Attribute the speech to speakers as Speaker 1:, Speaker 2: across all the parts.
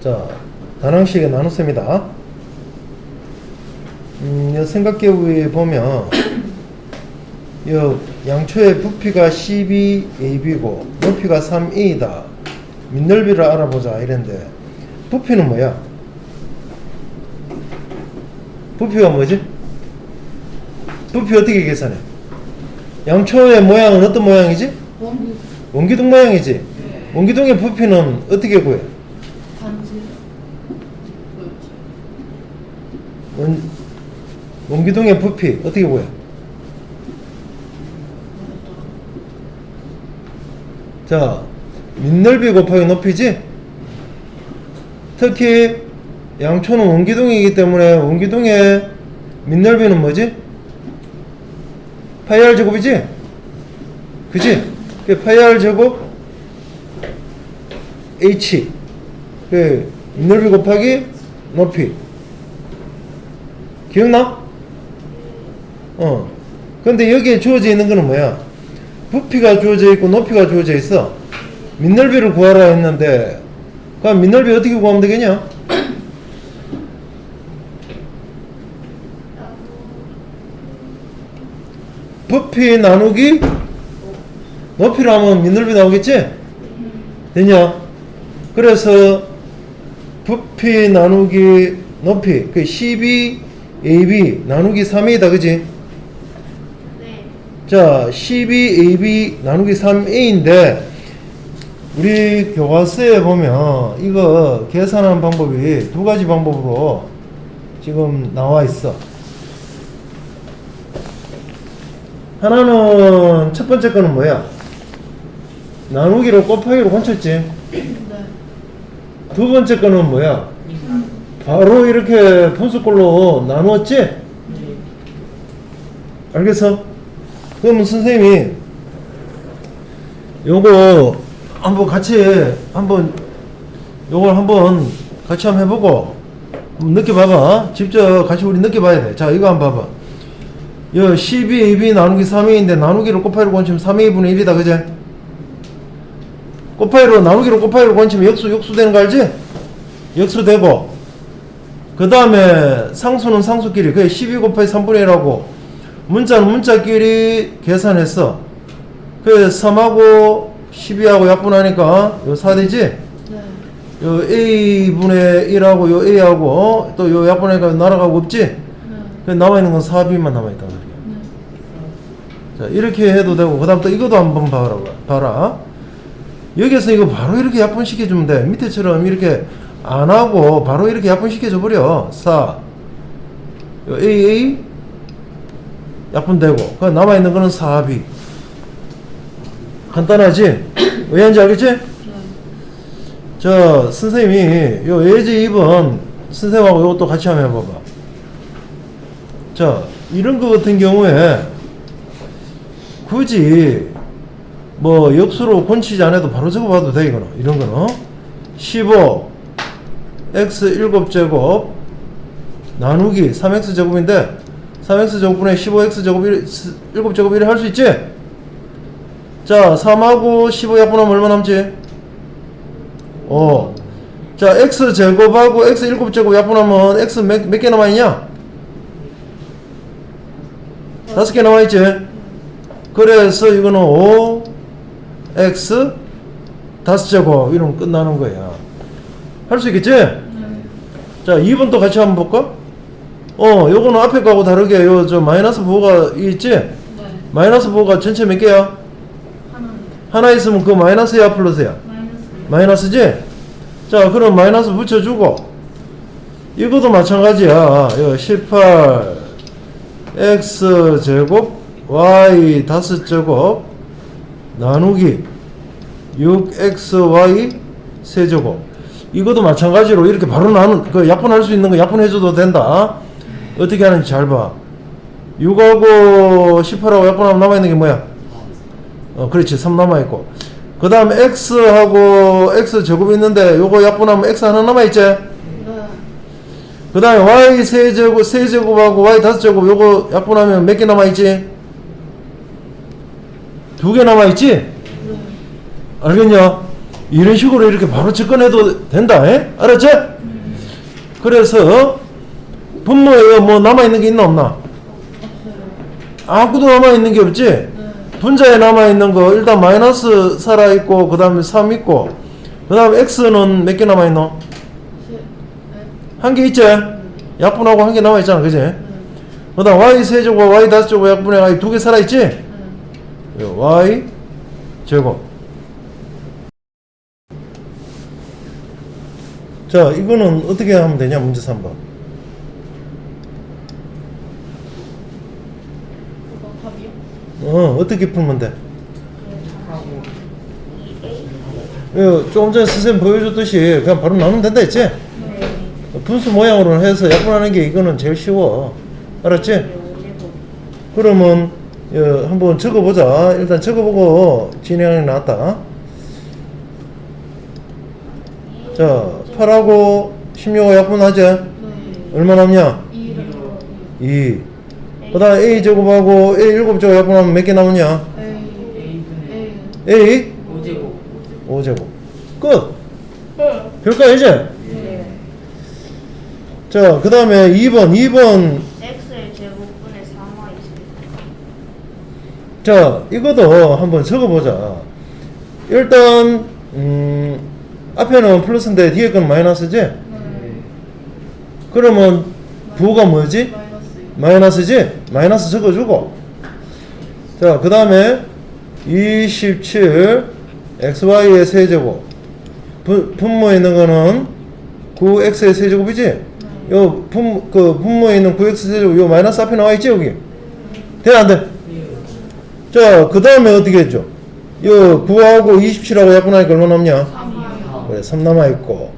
Speaker 1: 자, 다낭식에 나눴습니다. 음, 이 삼각기호에 보면 이 양초의 부피가 12AB고 높이가 3A다. 밑넓이를 알아보자 이랬는데 부피는 뭐야? 부피가 뭐지? 부피 어떻게 계산해? 양초의 모양은 어떤 모양이지?
Speaker 2: 원기
Speaker 1: 원기둥 모양이지? 원기둥의 부피는 어떻게 구해?
Speaker 2: 반지 그렇지
Speaker 1: 원, 원기둥의 부피 어떻게 구해? 자, 밑넓이 곱하기 높이지? 특히 양초는 원기둥이기 때문에 원기둥의 밑넓이는 뭐지? 파이 r 제곱이지? 그지? 그 파이 r 제곱 h 그 밑넓이 곱하기 높이 기억나? 어. 근데 여기에 주어져 있는 거는 뭐야? 부피가 주어져 있고 높이가 주어져 있어. 밑넓이를 구하라 했는데, 그럼 밑넓이 어떻게 구하면 되겠냐? 부피 나누기 높이로 하면 밑넓이 나오겠지? 되냐? 그래서 부피 나누기 높이 그 12AB 나누기 3A다 그지?
Speaker 2: 네
Speaker 1: 자 12AB 나누기 3A인데 우리 교과서에 보면 이거 계산하는 방법이 두 가지 방법으로 지금 나와 있어 하나는 첫 번째 거는 뭐야? 나누기로 곱하기로 건쳤지
Speaker 2: 네.
Speaker 1: 두 번째 거는 뭐야? 바로 이렇게 분수꼴로 나누었지? 알겠어? 그러면 선생님이 요거 한번 같이 한번 요걸 한번 같이 한번 해보고 한번 느껴봐봐. 직접 같이 우리 느껴봐야 돼. 자, 이거 한번 봐봐. 요 12AB 나누기 3A인데 나누기로 곱하기로 건치면 3A분의 1이다. 그제? 곱하기로 나누기로 곱하기로 건치면 역수 역수 되는 거 알지? 역수 되고 그 다음에 상수는 상수끼리 그게 12 곱하기 3분의 1하고 문자는 문자끼리 계산했어 그 3하고 12하고 약분하니까 요 4되지?
Speaker 2: 네.
Speaker 1: 요 A분의 1하고 요 A하고 또 요 약분하니까 날아가고 없지?
Speaker 2: 네.
Speaker 1: 그 남아있는 건 4B만 남아있단 말이야
Speaker 2: 네.
Speaker 1: 자 이렇게 해도 되고 그 다음 또 이것도 한번 봐라, 봐라 여기서 이거 바로 이렇게 약분시켜주면 돼 밑에처럼 이렇게 안 하고 바로 이렇게 약분시켜줘 버려. 4요 AA 약분되고. 그 남아 있는 거는 4B 간단하지? 왜한지 알겠지?
Speaker 2: 네.
Speaker 1: 저 선생님이 요 예제 2번 선생님하고 요것도 같이 한번 해봐봐. 자 이런 거 같은 경우에 굳이 뭐 역수로 권치지 않아도 바로 적어봐도 돼 이거는. 이런 거는. 15 x 7제곱 나누기 3x 제곱인데 3x 제곱분의 15x 제곱 1, 7제곱 1을 할 수 있지? 자 3하고 15 약분하면 얼마 남지? 어. 자 x 제곱하고 x 7제곱 약분하면 x 몇, 몇개 남아있냐? 다섯 개 남아있지? 그래서 이거는 5 x 다섯 제곱 이러면 끝나는 거야. 할 수 있겠지?
Speaker 2: 네.
Speaker 1: 자, 2번 또 같이 한번 볼까? 어, 요거는 앞에 거하고 다르게 요 저 마이너스 부호가 있지?
Speaker 2: 네.
Speaker 1: 마이너스 부호가 전체 몇 개야?
Speaker 2: 하나
Speaker 1: 하나 있으면 그 마이너스야 플러스야?
Speaker 2: 마이너스
Speaker 1: 마이너스지? 자, 그럼 마이너스 붙여주고 이것도 마찬가지야. 요18 x 제곱 y 다섯 제곱 나누기 6xy 세제곱 이것도 마찬가지로 이렇게 바로 나눈 그 약분할 수 있는 거 약분해줘도 된다. 어떻게 하는지 잘 봐. 6하고 18하고 약분하면 남아있는 게 뭐야? 어, 그렇지. 3 남아있고. 그 다음에 x하고 x 제곱 있는데 요거 약분하면 x 하나 남아있지?
Speaker 2: 네.
Speaker 1: 그 다음에 y 세제곱, 세제곱하고 y 다섯 제곱 요거 약분하면 몇 개 남아있지? 두 개 남아있지?
Speaker 2: 네.
Speaker 1: 알겠냐? 이런 식으로 이렇게 바로 접근해도 된다. 에? 알았지? 그래서 분모에 뭐 남아 있는 게 있나 없나?
Speaker 2: 없어요.
Speaker 1: 아무것도 남아 있는 게 없지.
Speaker 2: 네.
Speaker 1: 분자에 남아 있는 거 일단 마이너스 살아 있고 그 다음에 3 있고 그 다음에 x는 몇 개 남아 있노?
Speaker 2: 세. 네.
Speaker 1: 한개 있지? 약분하고 한 개 남아 있잖아. 그지?
Speaker 2: 네.
Speaker 1: 그다음 y 세제곱 y 다섯 제곱 약분해 두개 살아 있지?
Speaker 2: 네.
Speaker 1: y 제곱. 자, 이거는 어떻게 하면 되냐? 문제 3번.
Speaker 2: 그거 답이요?
Speaker 1: 어, 어떻게 풀면 돼?
Speaker 3: 하고
Speaker 1: 예, 조금 전에 선생님 보여줬듯이 그냥 바로 나누면 된다 했지?
Speaker 2: 네.
Speaker 1: 분수 모양으로 해서 약분하는 게 이거는 제일 쉬워. 알았지? 그러면 예, 한번 적어보자. 일단 적어보고 진행이 나왔다. 자, 8하고 16하고 약분하지?
Speaker 2: 네.
Speaker 1: 얼마 남냐?
Speaker 2: 이로
Speaker 1: 2. 그 다음 A 제곱하고 A 7제곱 약분하면 몇 개 나오냐?
Speaker 2: A
Speaker 3: A분의
Speaker 2: A
Speaker 1: A
Speaker 3: 5제곱
Speaker 1: 5제곱. 끝! 별거 아니지?
Speaker 2: 네.
Speaker 1: 자, 그 다음에 2번, 2번.
Speaker 4: x의 제곱분의 3y 제곱
Speaker 1: 자, 이것도 한번 적어보자. 일단, 음, 앞에는 플러스인데 뒤에 건 마이너스지?
Speaker 2: 네.
Speaker 1: 그러면 부가 뭐지?
Speaker 2: 마이너스
Speaker 1: 마이너스지? 마이너스 적어주고. 자, 그 다음에 27 xy의 세제곱. 분- 분모에 있는 거는 9x의 세제곱이지? 요 분, 그 분모에 있는 9x 세제곱, 요 마이너스 앞에 나와 있지, 여기? 돼, 안 돼? 자, 그 다음에 어떻게 했죠? 요 9하고 27하고 약분하니까 얼마 남냐?
Speaker 2: 3이요.
Speaker 1: 그래, 3 남아 있고.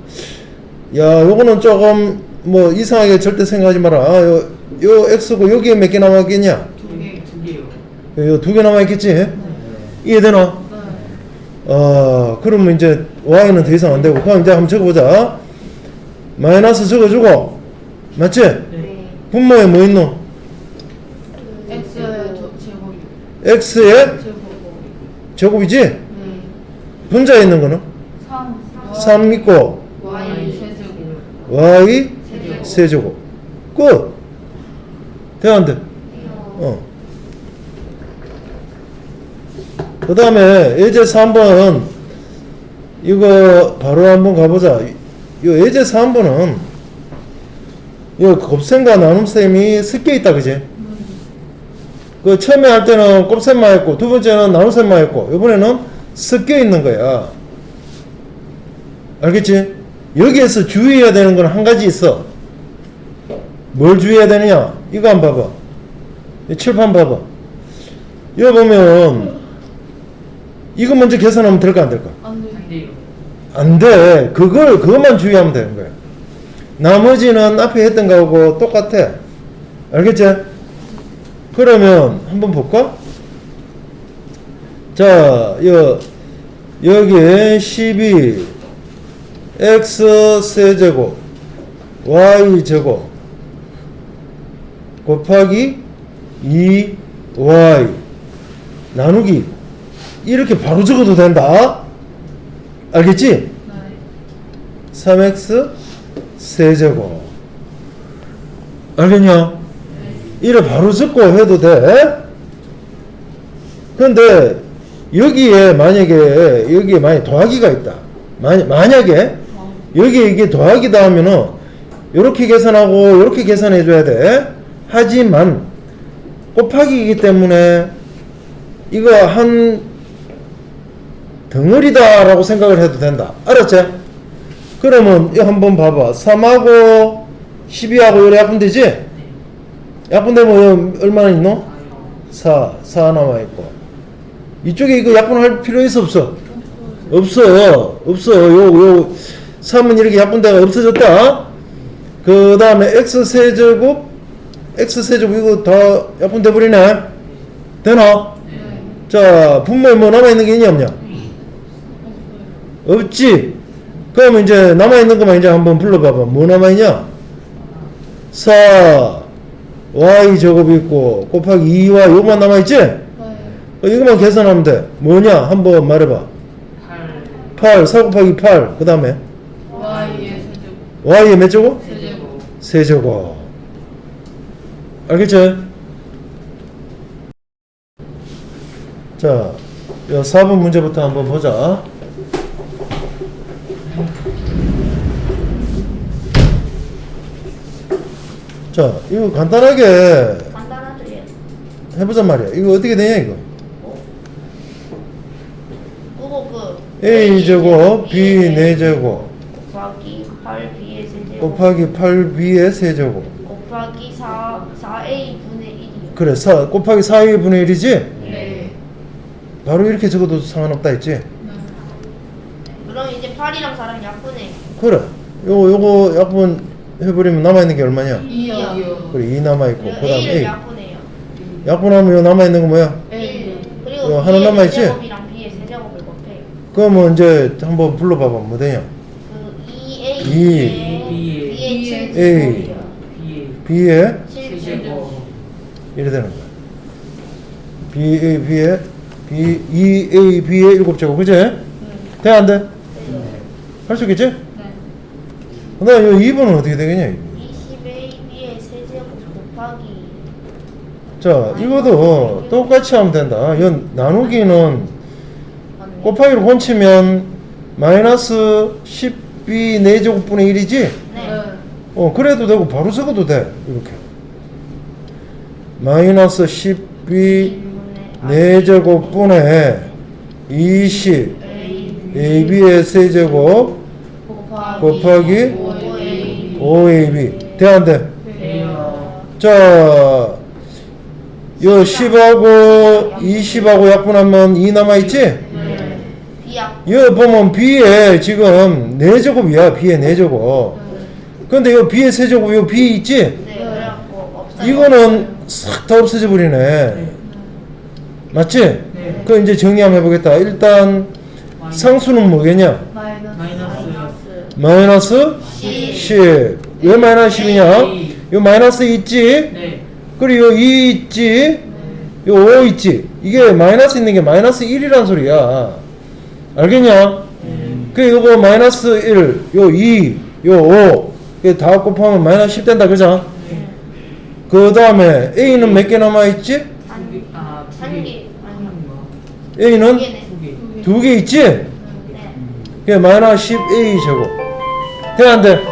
Speaker 1: 야, 요거는 조금, 뭐, 이상하게 절대 생각하지 마라. 요, 요 X고 여기에 몇 개 남아있겠냐?
Speaker 2: 두 개.
Speaker 3: 두 개요
Speaker 1: 요 두 개 남아 있겠지? 이해되나?
Speaker 2: 네.
Speaker 1: 아, 그러면 이제 Y는 더 이상 안 되고. 그럼 이제 한번 적어보자. 마이너스 적어주고. 맞지?
Speaker 3: 네
Speaker 1: 분모에 뭐 있노?
Speaker 2: X의 저- 제곱이요.
Speaker 1: X의
Speaker 2: 제곱.
Speaker 1: 제곱이지?
Speaker 2: 네.
Speaker 1: 분자에 있는 거는?
Speaker 2: 3.
Speaker 1: 3 있고,
Speaker 2: Y 세제곱.
Speaker 1: Y
Speaker 2: 세제곱.
Speaker 1: 끝! 돼, 안 돼? 어. 그 다음에 예제 3번 이거 바로 한번 가보자. 이 예제 3번은 이 곱셈과 나눔셈이 섞여 있다 그지? 그 처음에 할 때는 곱셈만 했고 두 번째는 나눗셈만 했고 이번에는 섞여 있는 거야. 알겠지? 여기에서 주의해야 되는 건 한 가지 있어. 뭘 주의해야 되느냐? 이거 한번 봐봐. 이 칠판 봐봐. 이거 보면 이거 먼저 계산하면 될까 안 될까?
Speaker 2: 안 돼.
Speaker 3: 안 돼요
Speaker 1: 안 돼. 그걸 그것만 주의하면 되는 거야. 나머지는 앞에 했던 거하고 똑같아. 알겠지? 그러면 한번 볼까? 자, 여, 여기 12 x 세제곱 y 제곱 곱하기 2y 나누기 이렇게 바로 적어도 된다. 알겠지?
Speaker 2: 네.
Speaker 1: 3x 세제곱 알겠냐? 이래 바로 적고 해도 돼 근데 여기에 만약에 여기에 만약 더하기가 있다 만, 만약에 여기에 이게 더하기다 하면은 요렇게 계산하고 요렇게 계산해 줘야 돼 하지만 곱하기이기 때문에 이거 한 덩어리다 라고 생각을 해도 된다. 알았지? 그러면 이거 한번 봐봐. 3하고 12하고 요래 약분 되지? 약분 되면 여기 얼마나 있노? 4. 4 남아있고. 이쪽에 이거 약분할 필요 있어 없어? 없어. 없어. 요, 요, 3은 이렇게 약분대가 없어졌다. 그 다음에 x 세제곱, x 세제곱 이거 다 약분돼 버리네. 되나?
Speaker 2: 네.
Speaker 1: 자, 분모에 뭐 남아있는 게 있냐 없냐? 없지. 그러면 이제 남아있는 것만 이제 한번 불러봐봐. 뭐 남아있냐? 4, y 제곱이 있고, 곱하기 2y 요것만 남아있지?
Speaker 2: 네.
Speaker 1: 어, 이것만 계산하면 돼. 뭐냐? 한번 말해봐.
Speaker 3: 8
Speaker 1: 8 4 곱하기 8 그 다음에
Speaker 2: Y의 세제곱.
Speaker 1: Y의 몇 제곱?
Speaker 2: 세제곱.
Speaker 1: 알겠죠? 자, 요 4번 문제부터 한번 보자. 자, 이거 간단하게
Speaker 4: 간단하죠 얘.
Speaker 1: 해보자 말이야. 이거 어떻게 되냐, 이거?
Speaker 4: 그거 그
Speaker 1: A 제곱, B 4제곱,
Speaker 4: 곱하기 8b의 세제 곱
Speaker 1: 곱하기 8B의 세제곱.
Speaker 4: 곱하기 4 4a 분의 1이요.
Speaker 1: 그래, 4, 곱하기 4의 분의 1이지?
Speaker 2: 네.
Speaker 1: 바로 이렇게 적어도 상관없다 했지?
Speaker 4: 그럼 이제 8이랑 4랑 약분해.
Speaker 1: 그래. 요거, 요거 약분 해버리면 남아있는 게 얼마냐?
Speaker 2: 2요.
Speaker 1: 그래, 2 남아있고.
Speaker 4: 그리고
Speaker 1: 그 다음
Speaker 4: a를
Speaker 1: A.
Speaker 4: 약분해요.
Speaker 1: 약분하면 요 남아있는 거 뭐야?
Speaker 2: 1.
Speaker 4: 그리고
Speaker 1: 이거 하나
Speaker 4: b의
Speaker 1: 남아있지?
Speaker 4: 세제곱이랑 b의 세제곱을 곱해요.
Speaker 1: 그러면 이제 한번 불러봐봐. 뭐 되냐?
Speaker 4: 그 2a
Speaker 1: 이.
Speaker 4: b의
Speaker 2: B의
Speaker 4: b의
Speaker 1: A.
Speaker 4: 7제곱이요.
Speaker 1: B에
Speaker 4: 7제곱.
Speaker 1: 이래 되는 거야. B, A, B에 B, 2A, B에 7제곱. 그지? 돼, 안 돼? 할 수 있겠지?
Speaker 2: 네.
Speaker 1: 그 다음 이 2번은 어떻게 되겠냐? 이거.
Speaker 4: 20a b의 세제곱 곱하기
Speaker 1: 자, 이것도 똑같이 하면 된다. 이 나누기는 곱하기로 곤치면 마이너스 10b 4제곱분의 1이지?
Speaker 4: 네.
Speaker 1: 어, 그래도 되고 바로 적어도 돼. 이렇게. 마이너스 10b 4제곱분의 20
Speaker 4: a
Speaker 1: ab의 세제곱 곱하기
Speaker 2: 5A.
Speaker 1: 5ab. 돼, 안 돼?
Speaker 2: 돼요.
Speaker 1: 자, 요 10하고 20하고 약분하면 2 남아있지?
Speaker 2: 네.
Speaker 4: 비약
Speaker 1: 이거 보면 b에 지금 4제곱이야. b에 4제곱. 근데 요 b의 세제곱 요 b 있지?
Speaker 4: 네 그래갖고 없어요.
Speaker 1: 이거는 싹 다 없어져 버리네. 맞지?
Speaker 3: 네.
Speaker 1: 그 이제 정리 한번 해보겠다. 일단 상수는 뭐겠냐?
Speaker 2: 마이너스.
Speaker 3: 마이너스
Speaker 1: 마이너스
Speaker 4: 10.
Speaker 1: 10. 왜 마이너스 10이냐? 요 마이너스 있지?
Speaker 3: 네.
Speaker 1: 그리고 요2 있지? 요 5 있지? 이게 마이너스 있는 게 마이너스 1이란 소리야. 알겠냐? 그 요거 마이너스 1, 요 2, 요 5. 이게 다 곱하면 마이너스 10 된다. 그죠? 그 다음에 A는 몇 개 남아있지?
Speaker 3: 한 아,
Speaker 4: 두한
Speaker 3: 개.
Speaker 1: A는 두 개. 있지?
Speaker 4: 네.
Speaker 1: 그게 마이너스 10A 제곱. 돼, 안 돼?
Speaker 2: 네.